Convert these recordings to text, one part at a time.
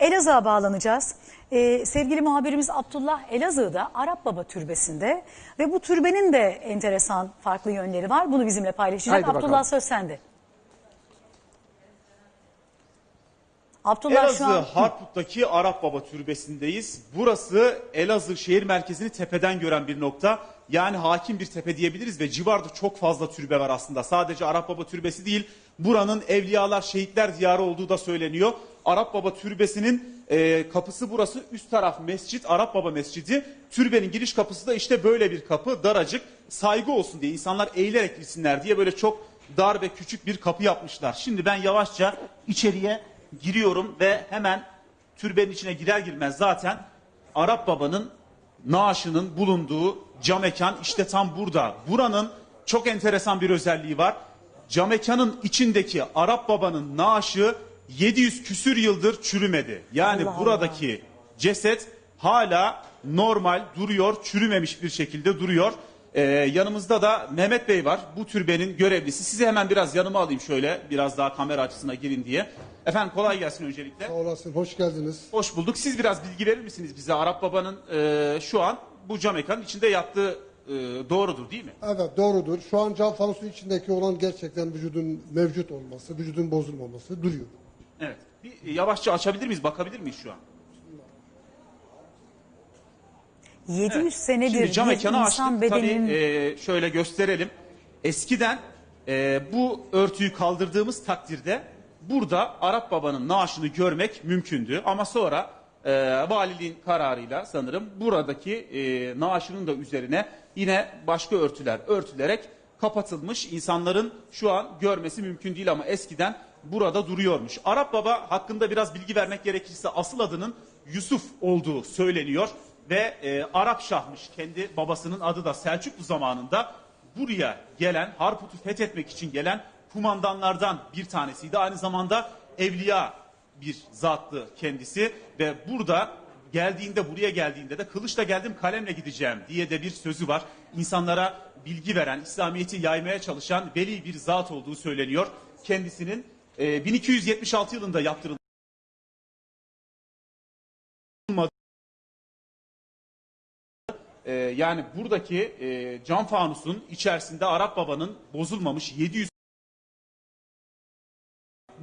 Elazığ'a bağlanacağız. Ee, sevgili muhabirimiz Abdullah Elazığ'da Arap Baba Türbesi'nde ve bu türbenin de enteresan farklı yönleri var. Bunu bizimle paylaşacak. Haydi Abdullah bakalım. söz sende. Abdullah Elazığ şu an Harput'taki Arap Baba Türbesi'ndeyiz. Burası Elazığ şehir merkezini tepeden gören bir nokta. Yani hakim bir tepe diyebiliriz ve civarda çok fazla türbe var aslında. Sadece Arap Baba Türbesi değil, buranın Evliyalar, Şehitler Diyarı olduğu da söyleniyor. Arap Baba Türbesi'nin e, kapısı burası. Üst taraf mescit, Arap Baba Mescidi. Türbenin giriş kapısı da işte böyle bir kapı, daracık. Saygı olsun diye, insanlar eğilerek girsinler diye böyle çok dar ve küçük bir kapı yapmışlar. Şimdi ben yavaşça içeriye giriyorum ve hemen türbenin içine girer girmez zaten Arap babanın naaşının bulunduğu cam mekan işte tam burada. Buranın çok enteresan bir özelliği var. Cam mekanın içindeki Arap babanın naaşı 700 küsür yıldır çürümedi. Yani Allah buradaki ceset hala normal duruyor, çürümemiş bir şekilde duruyor. Ee, yanımızda da Mehmet Bey var. Bu türbenin görevlisi. Sizi hemen biraz yanıma alayım şöyle. Biraz daha kamera açısına girin diye. Efendim kolay gelsin öncelikle. Sağ olasın, hoş geldiniz. Hoş bulduk. Siz biraz bilgi verir misiniz bize? Arap Baba'nın e, şu an bu cam içinde yattığı e, doğrudur değil mi? Evet doğrudur. Şu an cam fanusun içindeki olan gerçekten vücudun mevcut olması, vücudun bozulmaması duruyor. Evet. Bir yavaşça açabilir miyiz? Bakabilir miyiz şu an? 700 senedir Şimdi cam bir mekanı insan açtık. bedeninin Tabii e, şöyle gösterelim. Eskiden e, bu örtüyü kaldırdığımız takdirde burada Arap babanın naaşını görmek mümkündü. Ama sonra e, valiliğin kararıyla sanırım buradaki e, naaşının da üzerine yine başka örtüler örtülerek kapatılmış. İnsanların şu an görmesi mümkün değil ama eskiden burada duruyormuş. Arap baba hakkında biraz bilgi vermek gerekirse asıl adının Yusuf olduğu söyleniyor ve e, Arap Şah'mış kendi babasının adı da Selçuklu zamanında buraya gelen Harput'u fethetmek için gelen kumandanlardan bir tanesiydi. Aynı zamanda evliya bir zattı kendisi ve burada geldiğinde buraya geldiğinde de kılıçla geldim kalemle gideceğim diye de bir sözü var. İnsanlara bilgi veren, İslamiyet'i yaymaya çalışan veli bir zat olduğu söyleniyor. Kendisinin e, 1276 yılında yaptırıldığı Ee, yani buradaki e, cam fanusun içerisinde Arap babanın bozulmamış 700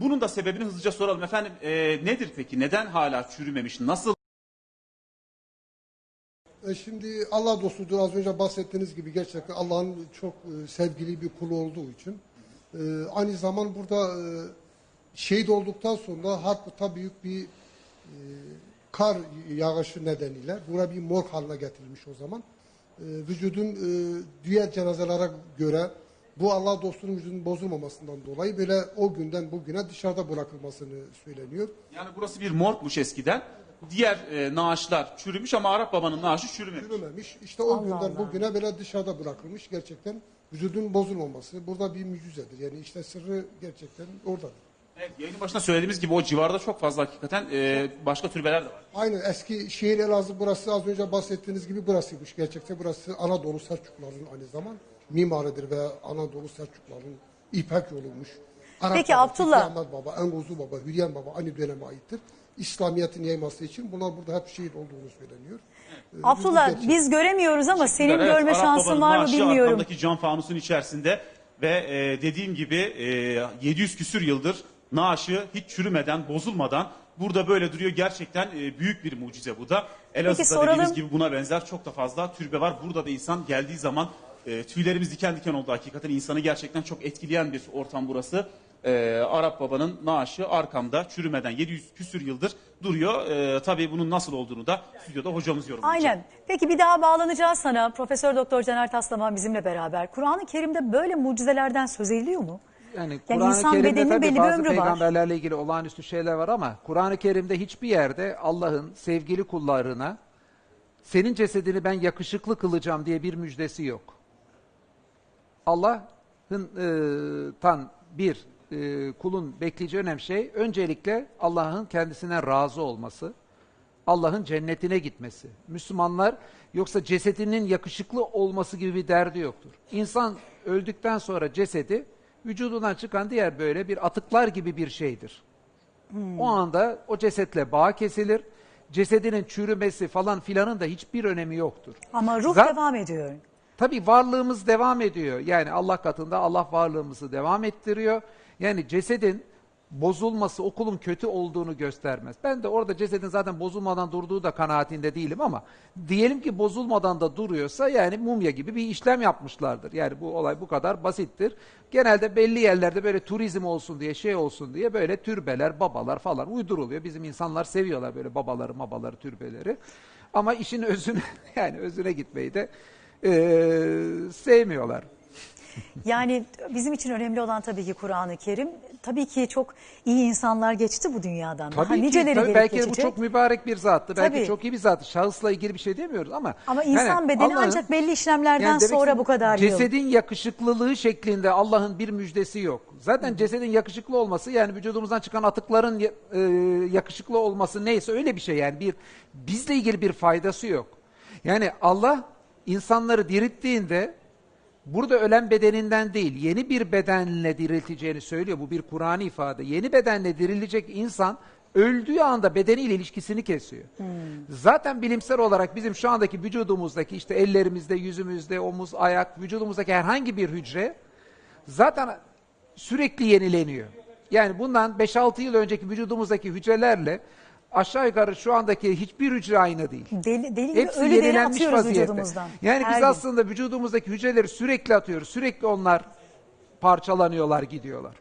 bunun da sebebini hızlıca soralım efendim. e, nedir peki? Neden hala çürümemiş? Nasıl E şimdi Allah dostudur az önce bahsettiğiniz gibi gerçekten Allah'ın çok e, sevgili bir kulu olduğu için. E, aynı zaman burada e, şehit olduktan sonra Harput'a büyük bir e, kar yağışı nedeniyle bura bir morg haline getirilmiş o zaman. E, vücudun e, diğer cenazelere göre bu Allah dostunun vücudunun bozulmamasından dolayı böyle o günden bugüne dışarıda bırakılmasını söyleniyor. yani burası bir morgmuş eskiden. Diğer e, naaşlar çürümüş ama Arap babanın naaşı çürümemiş. Çürümemiş. İşte o Allah günden Allah. bugüne böyle dışarıda bırakılmış. Gerçekten vücudun bozulmaması burada bir mucizedir. Yani işte sırrı gerçekten oradadır. Evet, yayının başında söylediğimiz gibi o civarda çok fazla hakikaten e, başka türbeler de var. Aynı eski şehir Elazığ burası az önce bahsettiğiniz gibi burasıymış. Gerçekten burası Anadolu Selçukluların aynı zaman mimarıdır ve Anadolu Selçukluların İpek yoluymuş. Arap Peki Baba, Abdullah. Ahmet Baba, Enguzu Baba, Hürrem Baba aynı döneme aittir. İslamiyet'in yayması için bunlar burada hep şehit olduğunu söyleniyor. Ee, Abdullah gerçek. biz göremiyoruz ama senin Evet, görme Arap şansın var mı bilmiyorum. Arkamdaki cam fanusun içerisinde ve e, dediğim gibi e, 700 küsür yıldır naaşı hiç çürümeden, bozulmadan burada böyle duruyor. Gerçekten e, büyük bir mucize bu da. Elazığ'da soralım. dediğimiz gibi buna benzer çok da fazla türbe var. Burada da insan geldiği zaman e, tüylerimiz diken diken oldu hakikaten. insanı gerçekten çok etkileyen bir ortam burası. E, Arap babanın naaşı arkamda çürümeden 700 küsür yıldır duruyor. E, tabii bunun nasıl olduğunu da stüdyoda hocamız yorumlayacak. Aynen. Peki bir daha bağlanacağız sana. Profesör Doktor Caner Taslaman bizimle beraber. Kur'an-ı Kerim'de böyle mucizelerden söz ediliyor mu? Yani Yani Kur'an-ı insan Kerim'de bedeninin tabii belli bir bazı ömrü var. peygamberlerle ilgili olağanüstü şeyler var ama Kur'an-ı Kerim'de hiçbir yerde Allah'ın sevgili kullarına senin cesedini ben yakışıklı kılacağım diye bir müjdesi yok. Allah'ın e, tan bir e, kulun bekleyeceği önemli şey öncelikle Allah'ın kendisine razı olması, Allah'ın cennetine gitmesi. Müslümanlar yoksa cesedinin yakışıklı olması gibi bir derdi yoktur. İnsan öldükten sonra cesedi vücudundan çıkan diğer böyle bir atıklar gibi bir şeydir. O anda o cesetle bağ kesilir. Cesedinin çürümesi falan filanın da hiçbir önemi yoktur. Ama ruh Zat- devam ediyor. Tabii varlığımız devam ediyor. Yani Allah katında Allah varlığımızı devam ettiriyor. Yani cesedin bozulması okulun kötü olduğunu göstermez. Ben de orada cesedin zaten bozulmadan durduğu da kanaatinde değilim ama diyelim ki bozulmadan da duruyorsa yani mumya gibi bir işlem yapmışlardır. Yani bu olay bu kadar basittir. Genelde belli yerlerde böyle turizm olsun diye şey olsun diye böyle türbeler, babalar falan uyduruluyor. Bizim insanlar seviyorlar böyle babaları, babaları, türbeleri. Ama işin özüne yani özüne gitmeyi de eee, sevmiyorlar. Yani bizim için önemli olan tabii ki Kur'an-ı Kerim. Tabii ki çok iyi insanlar geçti bu dünyadan. Daha Tabii ki niceleri tabii belki de bu geçecek. çok mübarek bir zattı. Tabii. Belki çok iyi bir zattı. Şahısla ilgili bir şey demiyoruz ama Ama yani insan bedeni Allah'ın- ancak belli işlemlerden Yani sonra bu kadar yıl. Cesedin yakışıklılığı şeklinde Allah'ın bir müjdesi yok. Zaten cesedin yakışıklı olması yani vücudumuzdan çıkan atıkların e, yakışıklı olması neyse öyle bir şey yani bir bizle ilgili bir faydası yok. Yani Allah insanları dirilttiğinde burada ölen bedeninden değil yeni bir bedenle dirilteceğini söylüyor. Bu bir Kur'an ifade. Yeni bedenle dirilecek insan öldüğü anda bedeniyle ilişkisini kesiyor. Zaten bilimsel olarak bizim şu andaki vücudumuzdaki işte ellerimizde, yüzümüzde, omuz, ayak, vücudumuzdaki herhangi bir hücre zaten sürekli yenileniyor. Yani bundan 5-6 yıl önceki vücudumuzdaki hücrelerle aşağı yukarı şu andaki hiçbir hücre aynı değil. Deli, deli Hepsi ölü yenilenmiş atıyoruz vaziyette. vücudumuzdan. Yani Her biz gün. aslında vücudumuzdaki hücreleri sürekli atıyoruz. Sürekli onlar parçalanıyorlar, gidiyorlar.